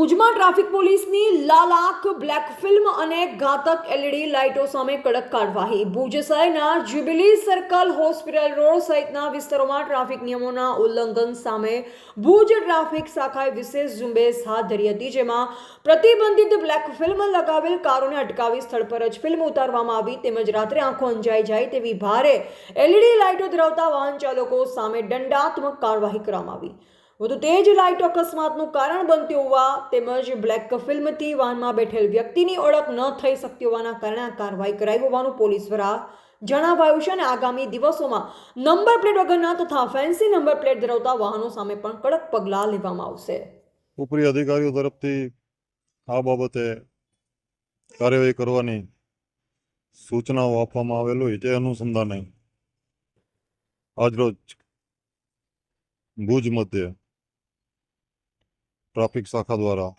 ભુજમાં ટ્રાફિક પોલીસની લાલાક black film અને ઘાતક એલઈડી લાઇટો સામે કડક કાર્યવાહી. ભુજ શહેરના જ્યુબિલી સર્કલ હોસ્પિટલ રોડ સહિતના વિસ્તારોમાં ટ્રાફિક નિયમોના ઉલ્લંઘન સામે ભુજ ટ્રાફિક શાખાએ વિશેષ ઝુંબેશ હાથ ધરી હતી, જેમાં પ્રતિબંધિત બ્લેક ફિલ્મ લગાવેલ કારોને અટકાવી સ્થળ પર જ ફિલ્મ ઉતારવામાં આવી, તેમજ રાત્રે આંખો અંજાઈ જાય તેવી ભારે એલઈડી લાઇટો ધરાવતા વાહન ચાલકો સામે દંડાત્મક કાર્યવાહી કરવામાં આવી. વધુ તેજ લાઇટ અકસ્માતનું કારણ બનતી હોવા તેમજ બ્લેક ફિલ્મથી વાહનમાં બેઠેલ વ્યક્તિની ઓળખ ન થઈ શકતી હોવાના કારણે આ કાર્યવાહી કરાઈ હોવાનું પોલીસ દ્વારા જણાવાયું છે અને આગામી દિવસોમાં નંબર પ્લેટ વગરના તથા ફેન્સી નંબર પ્લેટ ધરાવતા વાહનો સામે પણ કડક પગલાં લેવામાં આવશે. ઉપરી અધિકારીઓ તરફથી આ બાબતે કાર્યવાહી કરવાની સૂચનાઓ આપવામાં આવેલ હોય તે અનુસંધાને આજરોજ ભુજ મધ્યે ટ્રાફિક શાખા દ્વારા.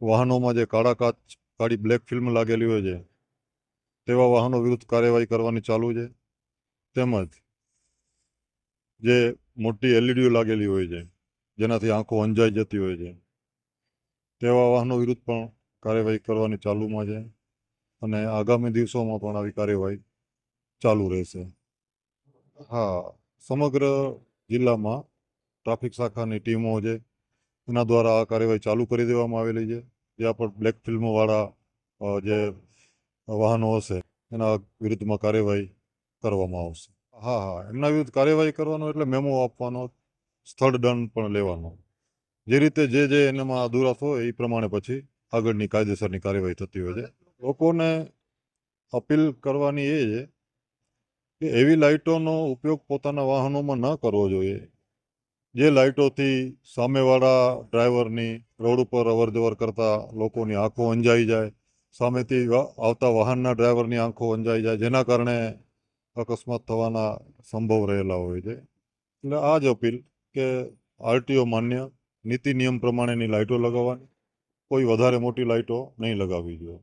વાહનોમાં જે કાળા કાચ, કાળી બ્લેક ફિલ્મ લાગેલી હોય છે, તેવા વાહનો વિરુદ્ધ કાર્યવાહી કરવાની ચાલુ છે. તેમજ જે મોટી એલઈડીઓ લાગેલી હોય છે, જેનાથી આંખો અંજાઈ જતી હોય છે, તેવા વાહનો વિરુદ્ધ પણ કાર્યવાહી કરવાની ચાલુમાં છે અને આગામી દિવસોમાં પણ આવી કાર્યવાહી ચાલુ રહેશે. હા, સમગ્ર જિલ્લામાં ટ્રાફિક શાખાની ટીમો છે એના દ્વારા આ કાર્યવાહી ચાલુ કરી દેવામાં આવેલી છે. જ્યાં પણ બ્લેક ફિલ્મવાળા જે વાહનો હશે, એના વિરુદ્ધમાં કાર્યવાહી કરવામાં આવશે. હા હા, એમના વિરુદ્ધ કાર્યવાહી કરવાનો એટલે મેમો આપવાનો, સ્થળ દંડ પણ લેવાનો. જે રીતે જે જે એનામાં હોય એ પ્રમાણે પછી આગળની કાયદેસરની કાર્યવાહી થતી હોય છે. લોકોને અપીલ કરવાની એ છે કે એવી લાઇટોનો ઉપયોગ પોતાના વાહનોમાં ન કરવો જોઈએ. જે લાઇટોથી સામેવાળા ડ્રાઈવરની રોડ ઉપર અવર જવર કરતા લોકોની આંખો અંજાઈ જાય, સામેથી આવતા વાહનના ડ્રાઈવરની આંખો અંજાઈ જાય, જેના કારણે અકસ્માત થવાના સંભવ રહેલા હોય છે. એટલે આ જ અપીલ કે આરટીઓ માન્ય નીતિ નિયમ પ્રમાણેની લાઇટો લગાવવાની. કોઈ વધારે મોટી લાઇટો નહીં લગાવવી જોઈએ.